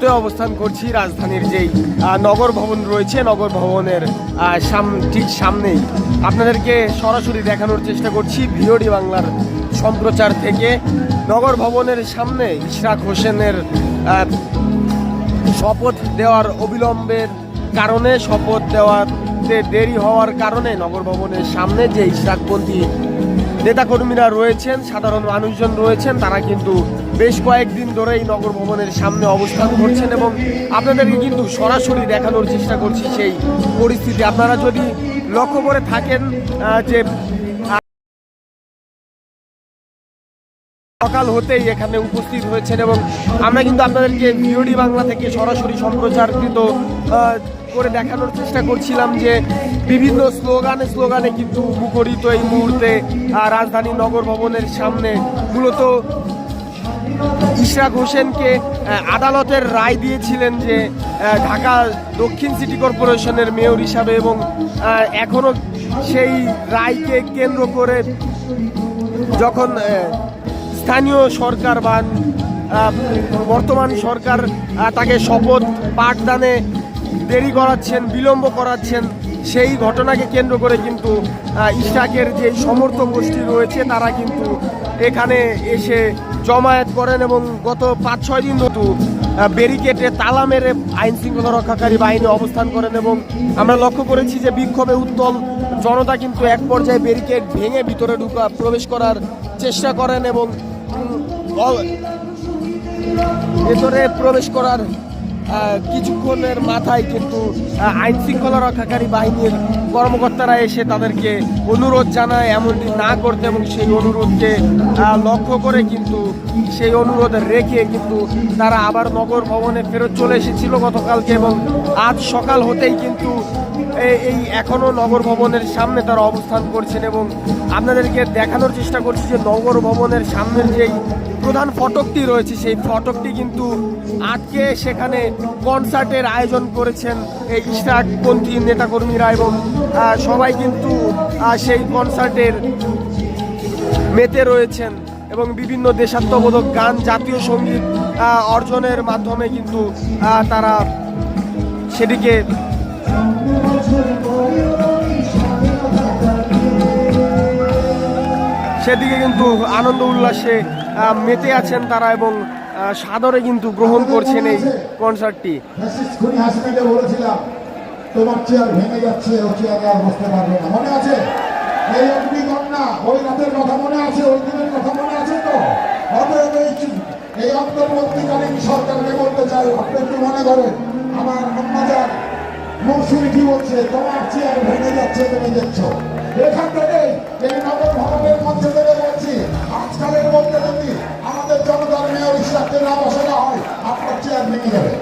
মুহূর্তে অবস্থান করছি রাজধানীর যেই নগর ভবন রয়েছে, নগর ভবনের সাম, ঠিক সামনেই। আপনাদেরকে সরাসরি দেখানোর চেষ্টা করছি ভিওডি বাংলার সম্প্রচার থেকে। নগর ভবনের সামনে ইশরাক হোসেনের শপথ দেওয়ার অবিলম্বের কারণে, শপথ দেওয়াতে দেরি হওয়ার কারণে নগর ভবনের সামনে যে ইশরাকপন্থী নেতাকর্মীরা রয়েছেন, সাধারণ মানুষজন রয়েছেন, তারা কিন্তু বেশ কয়েকদিন ধরেই নগর ভবনের সামনে অবস্থান করছেন এবং আপনাদেরকে কিন্তু সরাসরি দেখানোর চেষ্টা করছি সেই পরিস্থিতি। আপনারা যদি লক্ষ্য করে থাকেন যে, সকাল হতেই এখানে উপস্থিত হয়েছেন এবং আমরা কিন্তু আপনাদেরকে ভিওডি বাংলা থেকে সরাসরি সম্প্রচারকৃত করে দেখানোর চেষ্টা করছিলাম যে বিভিন্ন স্লোগানে স্লোগানে কিন্তু মুখরিত এই মুহূর্তে রাজধানী নগর ভবনের সামনে মূলত ইশরাক হোসেনকে আদালতের রায় দিয়েছিলেন যে ঢাকা দক্ষিণ সিটি কর্পোরেশনের মেয়র হিসাবে এবং এখনও সেই রায়কে কেন্দ্র করে যখন স্থানীয় সরকার বা বর্তমান সরকার তাকে শপথ পাঠদানে দেরি করাচ্ছেন বিলম্ব করাচ্ছেন সেই ঘটনাকে কেন্দ্র করে কিন্তু আহ, ইশরাকের যে সমর্থক গোষ্ঠী রয়েছে তারা কিন্তু এখানে এসে জমায়েত করেন এবং গত পাঁচ ছয় দিন মতো ব্যারিকেডে তালা মেরে আইন শৃঙ্খলা রক্ষাকারী বাহিনী অবস্থান করেন এবং আমরা লক্ষ্য করেছি যে বিক্ষোভে উত্তল জনতা কিন্তু এক পর্যায়ে ব্যারিকেড ভেঙে ভিতরে ঢুকা প্রবেশ করার চেষ্টা করেন এবং ভেতরে প্রবেশ করার কিছুক্ষণের মাথায় কিন্তু আইন শৃঙ্খলা রক্ষাকারী বাহিনীর কর্মকর্তারা এসে তাদেরকে অনুরোধ জানায়, এমনটি না করতে এবং সেই অনুরোধকে লক্ষ্য করে কিন্তু সেই অনুরোধ রেখে কিন্তু তারা আবার নগর ভবনে ফেরত চলে এসেছিল গতকালকে এবং আজ সকাল হতেই কিন্তু এই- এখনও নগর ভবনের সামনে তারা অবস্থান করছেন এবং আপনাদেরকে দেখানোর চেষ্টা করছি যে নগর ভবনের সামনের যেই প্রধান ফটকটি রয়েছে, সেই ফটকটি কিন্তু আজকে সেখানে কনসার্টের আয়োজন করেছেন এই ইশরাকপন্থী নেতাকর্মীরা এবং সবাই কিন্তু সেই কনসার্টের মেতে রয়েছেন এবং বিভিন্ন দেশাত্মবোধক গান, জাতীয় সংগীত অর্জনের মাধ্যমে কিন্তু তারা সেটিকে সেদিকে কিন্তু আনন্দ উল্লাসে মেতে আছেন তারা এবং সাদরে কিন্তু গ্রহণ করছেন এই কনসার্টটি। বলেছিলাম তোমার চেয়ার ভেঙে যাচ্ছে আর না মনে আছে এই কথা মনে আছে কথা মনে আছে তো এই চাই মনে করেন আমার মৌসুমি কি বলছে তোমার চেয়ার ভেঙে যাচ্ছে তুমি দেখছ এখান থেকে এই নগর ইসলামকে না বসানো হয় আপনার চেয়ার ভেঙে যাবে।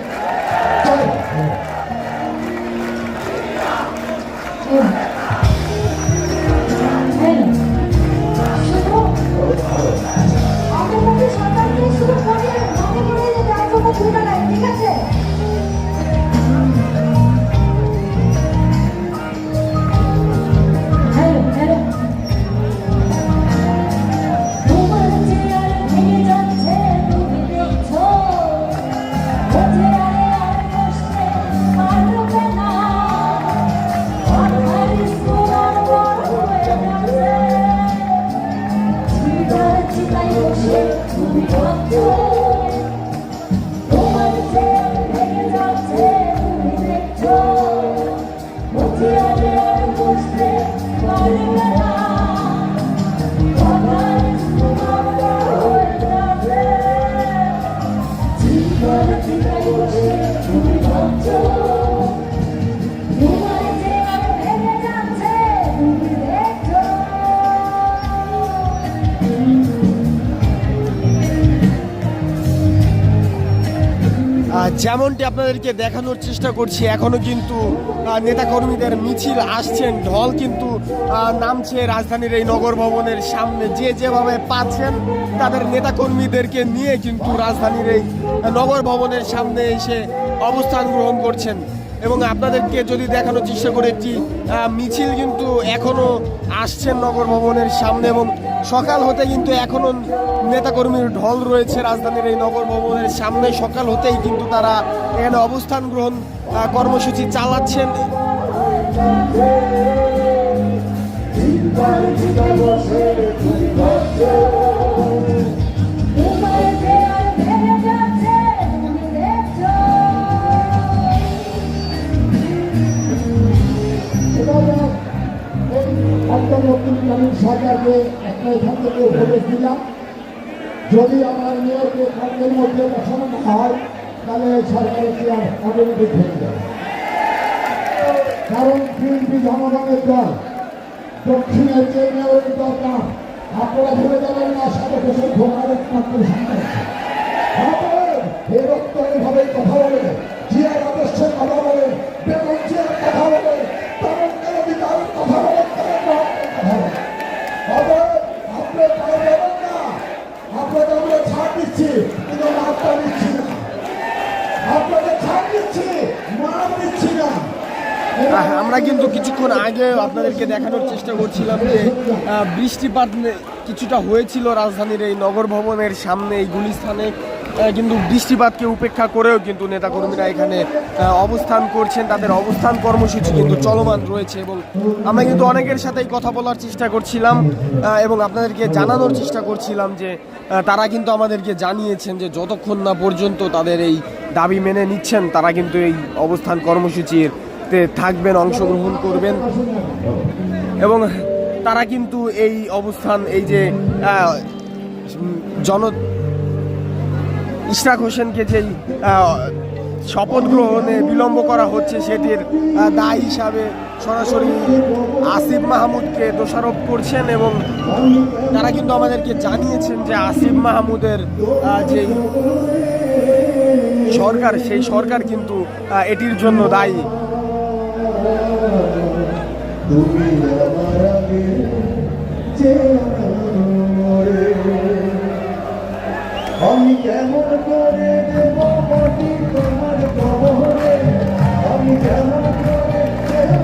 যেমনটি আপনাদেরকে দেখানোর চেষ্টা করছি এখনও কিন্তু নেতাকর্মীদের মিছিল আসছেন। ঢল কিন্তু নামছে রাজধানীর এই নগর ভবনের সামনে। যে যেভাবে পাচ্ছেন, তাদের নেতাকর্মীদেরকে নিয়ে কিন্তু রাজধানীর এই নগর ভবনের সামনে এসে অবস্থান গ্রহণ করছেন। এবং আপনাদেরকে যদি দেখানোর চেষ্টা করে একটি মিছিল কিন্তু এখনও আসছেন নগর ভবনের সামনে এবং সকাল হতে কিন্তু এখনও নেতাকর্মীর ঢল রয়েছে রাজধানীর এই নগর ভবনের সামনে। সকাল হতেই কিন্তু তারা এখানে অবস্থান গ্রহণ কর্মসূচি চালাচ্ছেন। তোমার অন্তর্বর্তীকালীন সরকারকে একটা এখান থেকে উপদেশ দিলাম, যদি আমার মেয়রকে কালকের মধ্যে বসানো না হয়, তাহলে সরকারের চেয়ার অটোমেটিক হয়ে যাবে। কারণ বিএনপি জনগণের দল, দক্ষিণের যে মেয়রের দরকার আপনারা ভুলে যাবেন না সারা দেশের ভোটার একমাত্র সন্তান অতএব এই রক্ত এইভাবেই কথা বলে জিয়ার আদর্শের কথা বলে বেগম জিয়ার কথা বলে তাদের অধিকারের কথা বলে তাদের রক্তের কথা বলে অতএব আপনি পায়ে যাবেন না আপনাকে আমরা ছাড় দিচ্ছি কিন্তু মাপটা দিচ্ছি না আপনাকে ছাড় দিচ্ছি মাপ দিচ্ছি না আহ, আমরা কিন্তু কিছুক্ষণ আগে আপনাদেরকে দেখানোর চেষ্টা করছিলাম যে বৃষ্টিপাত কিছুটা হয়েছিল রাজধানীর এই নগর ভবনের সামনে এই গুলিস্থানে। কিন্তু বৃষ্টিপাতকে উপেক্ষা করেও কিন্তু নেতাকর্মীরা এখানে অবস্থান করছেন। তাদের অবস্থান কর্মসূচি কিন্তু চলমান রয়েছে এবং আমরা কিন্তু অনেকের সাথেই কথা বলার চেষ্টা করছিলাম এবং আপনাদেরকে জানানোর চেষ্টা করছিলাম যে তারা কিন্তু আমাদেরকে জানিয়েছেন যে, যতক্ষণ না পর্যন্ত তাদের এই দাবি মেনে নিচ্ছেন, তারা কিন্তু এই অবস্থান কর্মসূচির থাকবেন, অংশগ্রহণ করবেন। এবং তারা কিন্তু এই অবস্থান, এই যে জন, ইশরাক হোসেনকে যেই শপথ গ্রহণে বিলম্ব করা হচ্ছে, সেটির দায় হিসাবে সরাসরি আসিফ মাহমুদকে দোষারোপ করছেন এবং তারা কিন্তু আমাদেরকে জানিয়েছেন যে আসিফ মাহমুদের যেই সরকার, সেই সরকার কিন্তু এটির জন্য দায়ী। তুমি আমার আগে মরে আমি কেমন করে দেব মাটি তোমার কবরে? আমি কেমন করে দেব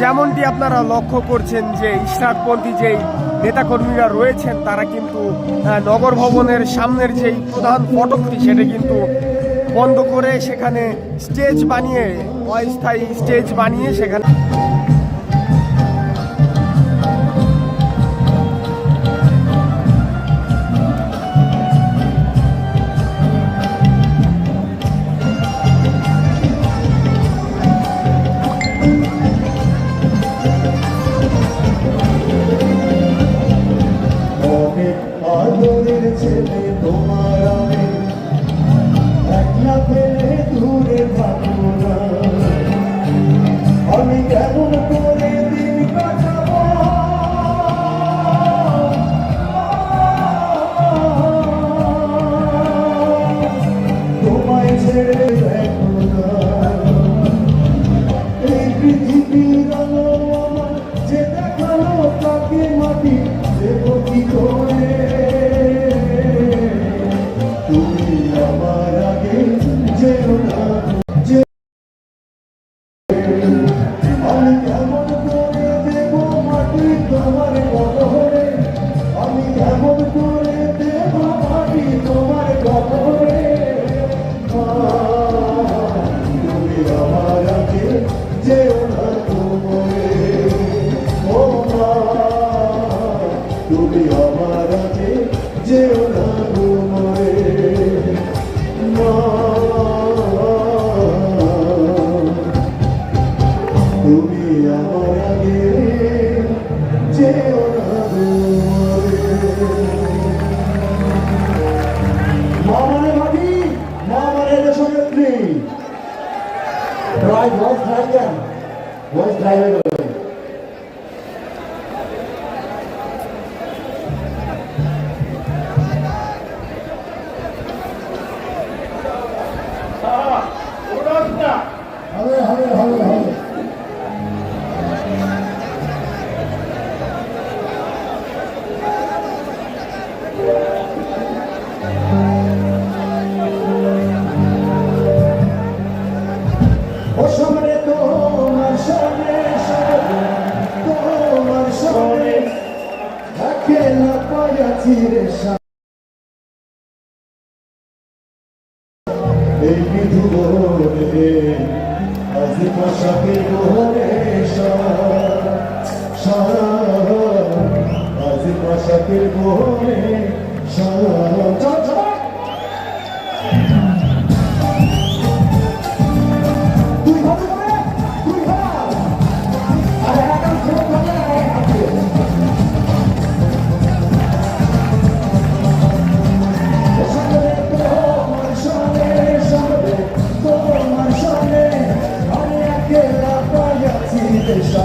যেমনটি আপনারা লক্ষ্য করছেন যে ইসরাকপন্থী যেই নেতাকর্মীরা রয়েছেন, তারা কিন্তু নগর ভবনের সামনের যেই প্রধান ফটকটি, সেটা কিন্তু বন্ধ করে সেখানে স্টেজ বানিয়ে, অস্থায়ী স্টেজ বানিয়ে সেখানে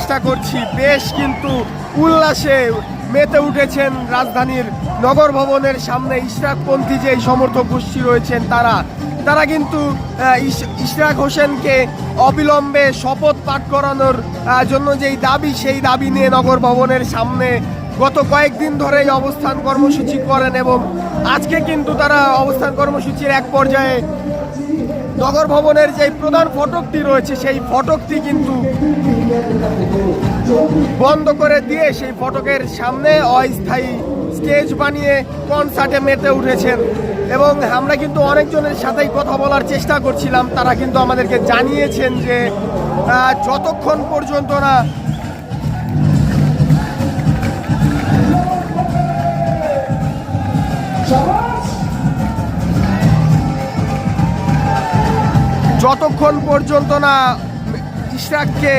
চেষ্টা করছি, বেশ কিন্তু উল্লাসে মেতে উঠেছেন রাজধানীর নগর ভবনের সামনে ইশরাকপন্থী যে সমর্থক গোষ্ঠী রয়েছেন তারা। তারা কিন্তু ইশরাক হোসেনকে অবিলম্বে শপথ পাঠ করানোর জন্য যেই দাবি, সেই দাবি নিয়ে নগর ভবনের সামনে গত কয়েকদিন ধরেই অবস্থান কর্মসূচি করেন এবং আজকে কিন্তু তারা অবস্থান কর্মসূচির এক পর্যায়ে নগর ভবনের যে প্রধান ফটকটি রয়েছে, সেই ফটকটি কিন্তু বন্ধ করে দিয়ে সেই ফটকের সামনে অস্থায়ী স্টেজ বানিয়ে কনসার্টে মেতে উঠেছেন। এবং আমরা কিন্তু অনেকজনের সাথেই কথা বলার চেষ্টা করছিলাম। তারা কিন্তু আমাদেরকে জানিয়েছেন যে যতক্ষণ পর্যন্ত না যতক্ষণ পর্যন্ত না ইশরাককে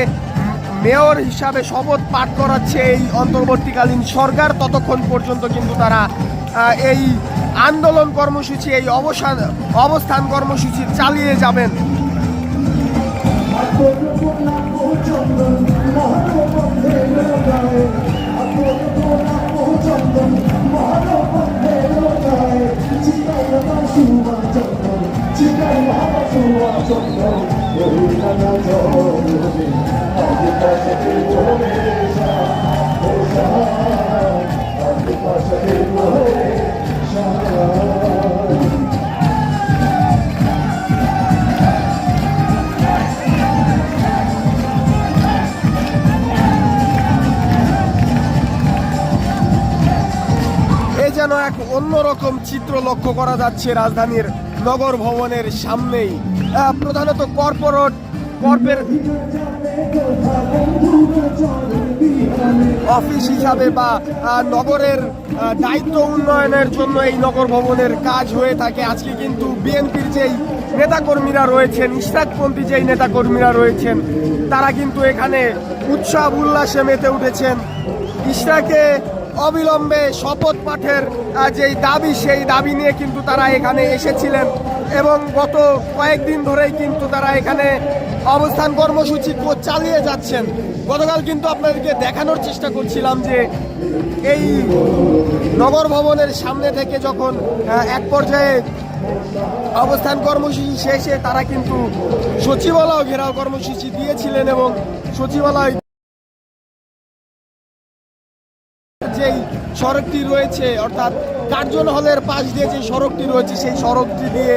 মেয়র হিসাবে শপথ পাঠ করাচ্ছে এই অন্তর্বর্তীকালীন সরকার ততক্ষণ পর্যন্ত কিন্তু তারা এই আন্দোলন কর্মসূচি এই অবসান অবস্থান কর্মসূচি চালিয়ে যাবেন এ যেন এক অন্যরকম চিত্র লক্ষ্য করা যাচ্ছে রাজধানীর নগর ভবনের সামনেই প্রধানত কর্পোরেট কর্পের অফিস হিসাবে বা নগরের দায়িত্ব উন্নয়নের জন্য এই নগর ভবনের কাজ হয়ে থাকে। আজকে কিন্তু বিএনপির যেই নেতাকর্মীরা রয়েছেন, ইশরাকপন্থী যেই নেতাকর্মীরা রয়েছেন, তারা কিন্তু এখানে উৎসব উল্লাসে মেতে উঠেছেন। ইশরাকে অবিলম্বে শপথ পাঠের যেই দাবি, সেই দাবি নিয়ে কিন্তু তারা এখানে এসেছিলেন এবং গত কয়েকদিন ধরেই কিন্তু তারা এখানে অবস্থান কর্মসূচি চালিয়ে যাচ্ছেন। গতকাল কিন্তু আপনাদেরকে দেখানোর চেষ্টা করছিলাম যে এই নগর ভবনের সামনে থেকে যখন এক পর্যায়ে অবস্থান কর্মসূচি শেষে তারা কিন্তু সচিবালয় ঘেরাও কর্মসূচি দিয়েছিলেন এবং সচিবালয় সড়কটি রয়েছে, অর্থাৎ কার্জন হলের পাশ দিয়ে যে সড়কটি রয়েছে, সেই সড়কটি দিয়ে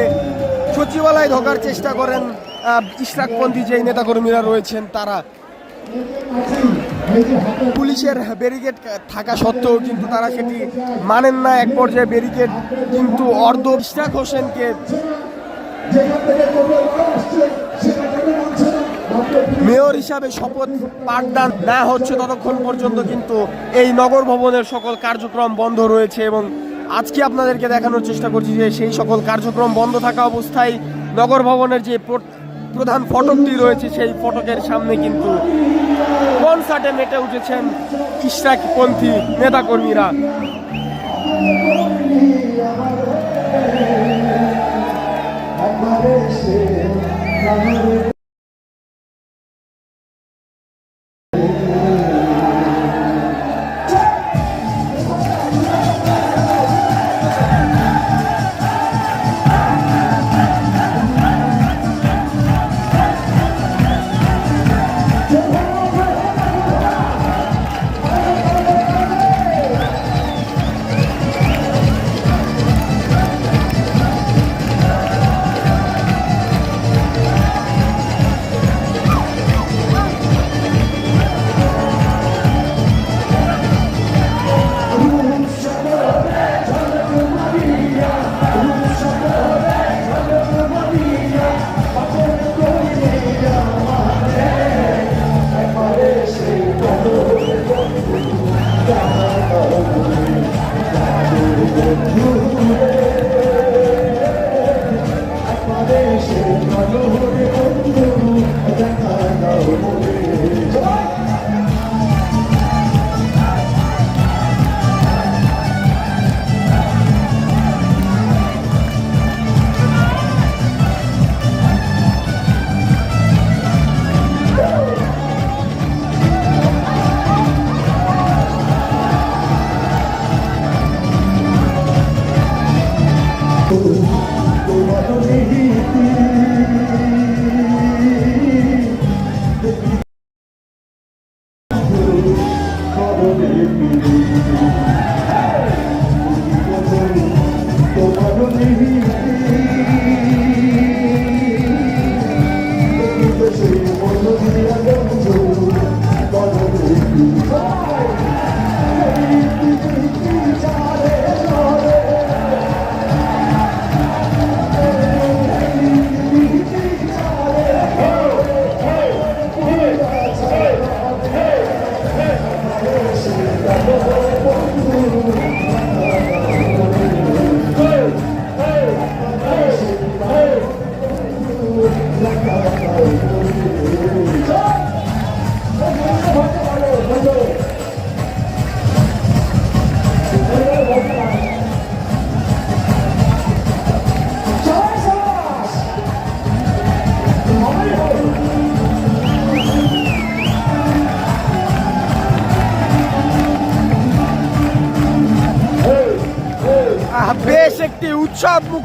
সচিবালয় ঢোকার চেষ্টা করেন ইশরাকপন্থী যেই নেতাকর্মীরা রয়েছেন তারা। পুলিশের ব্যারিকেড থাকা সত্ত্বেও কিন্তু তারা সেটি মানেন না। এক পর্যায়ে ব্যারিকেড কিন্তু অর্ধ ইশরাক হোসেনকে মেয়র হিসাবে শপথ পাঠদান না হচ্ছে ততক্ষণ পর্যন্ত, কিন্তু এই নগর ভবনের সকল কার্যক্রম বন্ধ রয়েছে এবং আজকে আপনাদেরকে দেখানোর চেষ্টা করছি যে সেই সকল কার্যক্রম বন্ধ থাকা অবস্থায় নগর ভবনের যে প্র- প্রধান ফটকটি রয়েছে, সেই ফটকের সামনে কিন্তু কনসার্টে মেটে উঠেছেন ইশরাকপন্থী নেতাকর্মীরা।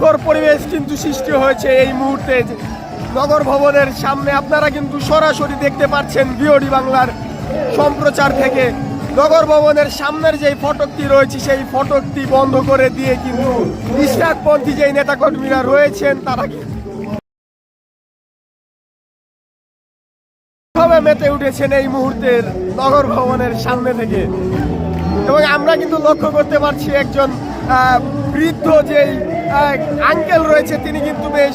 মুখর পরিবেশ কিন্তু সৃষ্টি হয়েছে এই মুহূর্তে। নগর ভবনের সামনে আপনারা কিন্তু সরাসরি দেখতে পাচ্ছেন বিওডি বাংলার সম্প্রচার থেকে। নগর ভবনের সামনের যেই ফটকটি রয়েছে, সেই ফটকটি বন্ধ করে দিয়ে কিন্তু ইসরাকপন্থী যেই নেতাকর্মীরা রয়েছেন, তারা ভাবে মেতে উঠেছেন এই মুহূর্তের নগর ভবনের সামনে থেকে। এবং আমরা কিন্তু লক্ষ্য করতে পারছি একজন বৃদ্ধ যেই আঙ্কেল রয়েছে তিনি কিন্তু বেশ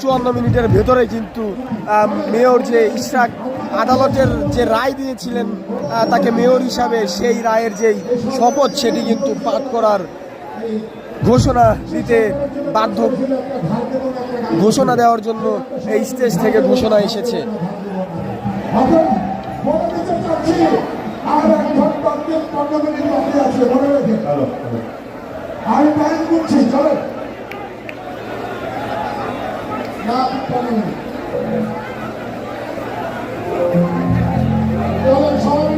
চুয়ান্ন মিনিটের ভেতরে কিন্তু মেয়র যে ইশরাক আদালতের যে রায় দিয়েছিলেন তাকে মেয়র হিসাবে সেই রায়ের যেই শপথ, সেটি কিন্তু পাঠ করার ঘোষণা দিতে বাধ্য। ঘোষণা দেওয়ার জন্য এই স্টেজ থেকে ঘোষণা এসেছে। এখন বলে দিতে চাচ্ছি আর এক ঘণ্টা তিপ্পান্ন মিনিট বাকি আছে মনে রেখে আমি টাইম করছি চলো না